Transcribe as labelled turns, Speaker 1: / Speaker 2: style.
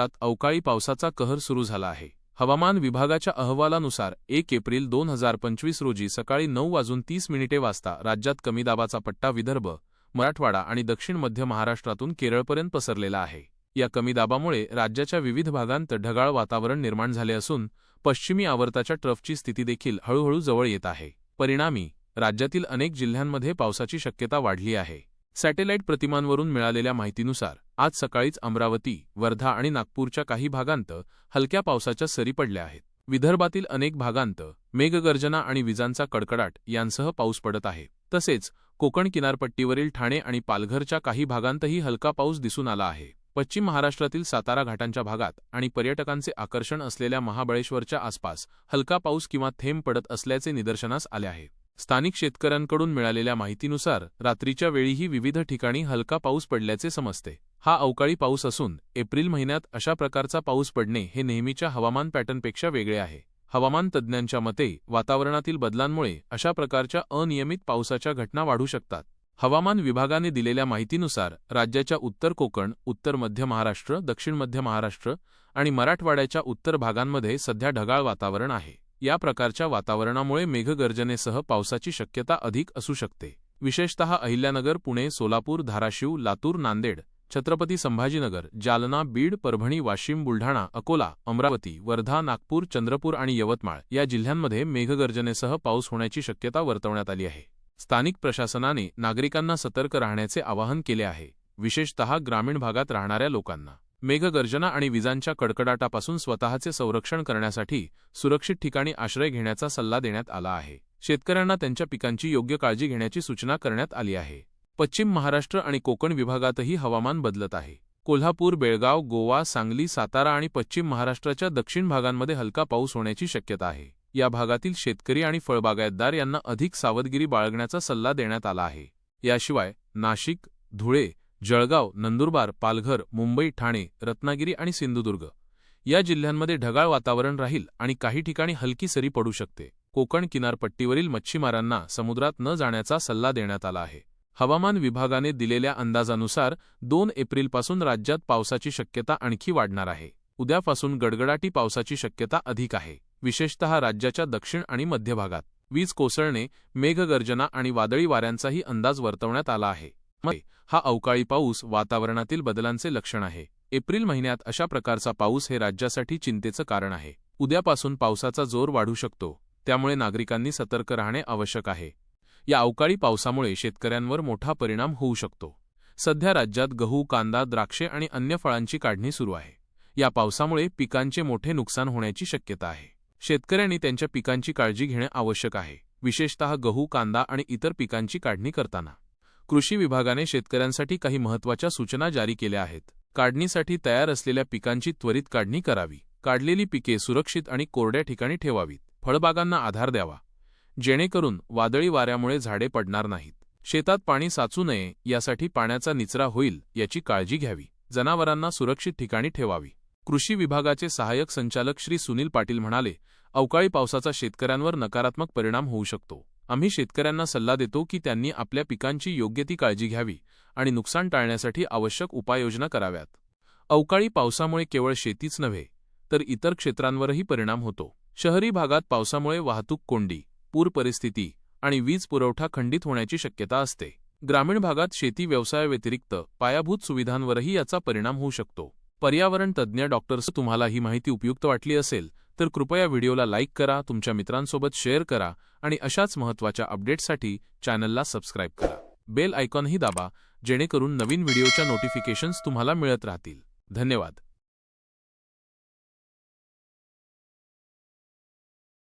Speaker 1: राज्यात अवकाळी पावसाचा कहर सुरू झाला आहे. हवामान विभागाच्या अहवालानुसार एक एप्रिल दोन हजार पंचवीस रोजी सकाळी नऊ वाजून तीस मिनिटे वाजता राज्यात कमी दाबाचा पट्टा विदर्भ मराठवाडा आणि दक्षिण मध्य महाराष्ट्रातून केरळपर्यंत पसरलेला आहे. या कमी दाबामुळे राज्याच्या विविध भागांत ढगाळ वातावरण निर्माण झाले असून पश्चिमी आवर्ताच्या ट्रफची स्थिती देखील हळूहळू जवळ येत आहे. परिणामी राज्यातील अनेक जिल्ह्यांमध्ये पावसाची शक्यता वाढली आहे. सॅटेलाईट प्रतिमांवरून मिळालेल्या माहितीनुसार आज सकाळीच अमरावती वर्धा आणि नागपूरच्या काही भागांत हलक्या पावसाच्या सरी पडल्या आहेत. विदर्भातील अनेक भागांत मेघगर्जना आणि विजांचा कडकडाट यांसह पाऊस पडत आहे. तसेच कोकण किनारपट्टीवरील ठाणे आणि पालघरच्या काही भागांतही हलका पाऊस दिसून आला आहे. पश्चिम महाराष्ट्रातील सातारा घाटांच्या भागात आणि पर्यटकांचे आकर्षण असलेल्या महाबळेश्वरच्या आसपास हलका पाऊस किंवा थेंब पडत असल्याचे निदर्शनास आले आहे. स्थानिक शेतकऱ्यांकडून मिळालेल्या माहितीनुसार रात्रीच्या वेळीही विविध ठिकाणी हलका पाऊस पडल्याचे समजते. हा अवकाळी पाऊस असून एप्रिल महिन्यात अशा प्रकारचा पाऊस पडणे हे नेहमीच्या हवामान पॅटर्नपेक्षा वेगळे आहे. हवामान तज्ज्ञांच्या मते वातावरणातील बदलांमुळे अशा प्रकारच्या अनियमित पावसाच्या घटना वाढू शकतात. हवामान विभागाने दिलेल्या माहितीनुसार राज्याच्या उत्तर कोकण उत्तर मध्य महाराष्ट्र दक्षिण मध्य महाराष्ट्र आणि मराठवाड्याच्या उत्तर भागांमध्ये सध्या ढगाळ वातावरण आहे. या प्रकारच्या वातावरणामुळे मेघगर्जनेसह पावसाची शक्यता अधिक असू शकते. विशेषतः अहिल्यानगर पुणे सोलापूर धाराशिव लातूर नांदेड छत्रपती संभाजीनगर जालना बीड परभणी वाशिम बुलढाणा अकोला अमरावती वर्धा नागपूर चंद्रपूर आणि यवतमाळ या जिल्ह्यांमध्ये मेघगर्जनेसह पाऊस होण्याची शक्यता वर्तवण्यात आली आहे. स्थानिक प्रशासनाने नागरिकांना सतर्क राहण्याचे आवाहन केले आहे. विशेषतः ग्रामीण भागात राहणाऱ्या लोकांना. मेघगर्जना आणि विजांच्या कडकडाटापासून स्वतःचे संरक्षण करण्यासाठी सुरक्षित ठिकाणी आश्रय घेण्याचा सल्ला देण्यात आला आहे. शेतकऱ्यांना त्यांच्या पिकांची योग्य काळजी घेण्याची सूचना करण्यात आली आहे. पश्चिम महाराष्ट्र आणि कोकण विभागातही हवामान बदलत आहे. कोल्हापूर बेळगाव गोवा सांगली सातारा आणि पश्चिम महाराष्ट्राच्या दक्षिण भागांमध्ये हलका पाऊस होण्याची शक्यता आहे. या भागातील शेतकरी आणि फळबागायतदार यांना अधिक सावधगिरी बाळगण्याचा सल्ला देण्यात आला आहे. याशिवाय नाशिक धुळे जळगाव नंदुरबार पालघर मुंबई ठाणे रत्नागिरी आणि सिंधुदुर्ग. या जिल्ह्यांमध्ये ढगाळ वातावरण राहील आणि काही ठिकाणी हलकी सरी पडू शकते. कोकण किनारपट्टीवरील मच्छीमारांना समुद्रात न जाण्याचा सल्ला देण्यात आला आहे. हवामान विभागाने दिलेल्या अंदाजानुसार दोन एप्रिलपासून राज्यात पावसाची शक्यता आणखी वाढणार आहे. उद्यापासून गडगडाटी पावसाची शक्यता अधिक आहे. विशेषतः राज्याच्या दक्षिण आणि मध्य भागात. वीज कोसळणे मेघगर्जना आणि वादळी वाऱ्यांचाही अंदाज वर्तवण्यात आला आहे. हा अवकाळी पाऊस वातावरणातील बदलांचे लक्षण आहे. एप्रिल महिन्यात अशा प्रकारचा पाऊस हे राज्यासाठी चिंतेचं कारण आहे. उद्यापासून पावसाचा जोर वाढू शकतो. त्यामुळे नागरिकांनी सतर्क राहणे आवश्यक आहे. या अवकाळी पावसामुळे शेतकऱ्यांवर मोठा परिणाम होऊ शकतो. सध्या राज्यात गहू कांदा द्राक्षे आणि अन्य फळांची काढणी सुरू आहे. या पावसामुळे पिकांचे मोठे नुकसान होण्याची शक्यता आहे. शेतकऱ्यांनी त्यांच्या पिकांची काळजी घेणे आवश्यक आहे. विशेषतः गहू कांदा आणि इतर पिकांची काढणी करताना. कृषी विभागाने शेतकऱ्यांसाठी काही महत्त्वाच्या सूचना जारी केल्या आहेत. काढणीसाठी तयार असलेल्या पिकांची त्वरित काढणी करावी. काढलेली पिके सुरक्षित आणि कोरड्या ठिकाणी ठेवावीत. फळबागांना आधार द्यावा. जेणेकरून वादळी वाऱ्यामुळे झाडे पडणार नाहीत. शेतात पाणी साचू नये यासाठी पाण्याचा निचरा होईल याची काळजी घ्यावी. जनावरांना सुरक्षित ठिकाणी ठेवावी. कृषी विभागाचे सहाय्यक संचालक श्री सुनील पाटील म्हणाले अवकाळी पावसाचा शेतकऱ्यांवर नकारात्मक परिणाम होऊ शकतो. आम्ही शेतकऱ्यांना सल्ला देतो की त्यांनी आपल्या पिकांची योग्य ती काळजी घ्यावी आणि नुकसान टाळण्यासाठी आवश्यक उपाययोजना कराव्यात. अवकाळी पावसामुळे केवळ शेतीच नव्हे तर इतर क्षेत्रांवरही परिणाम होतो. शहरी भागात पावसामुळे वाहतूक कोंडी पूर परिस्थिती आणि वीज पुरवठा खंडित होण्याची शक्यता असते. ग्रामीण भागात शेती व्यवसायाव्यतिरिक्त पायाभूत सुविधांवरही याचा परिणाम होऊ शकतो. पर्यावरण तज्ज्ञ डॉक्टर्स तुम्हाला ही माहिती उपयुक्त वाटली असेल तर कृपया व्हिडिओला लाईक करा तुमच्या मित्रांसोबत शेअर करा आणि अशाच महत्त्वाच्या अपडेट्ससाठी चॅनलला सबस्क्राईब करा. बेल आयकॉनही दाबा जेणेकरून नवीन व्हिडिओच्या नोटिफिकेशन्स तुम्हाला मिळत राहतील. धन्यवाद.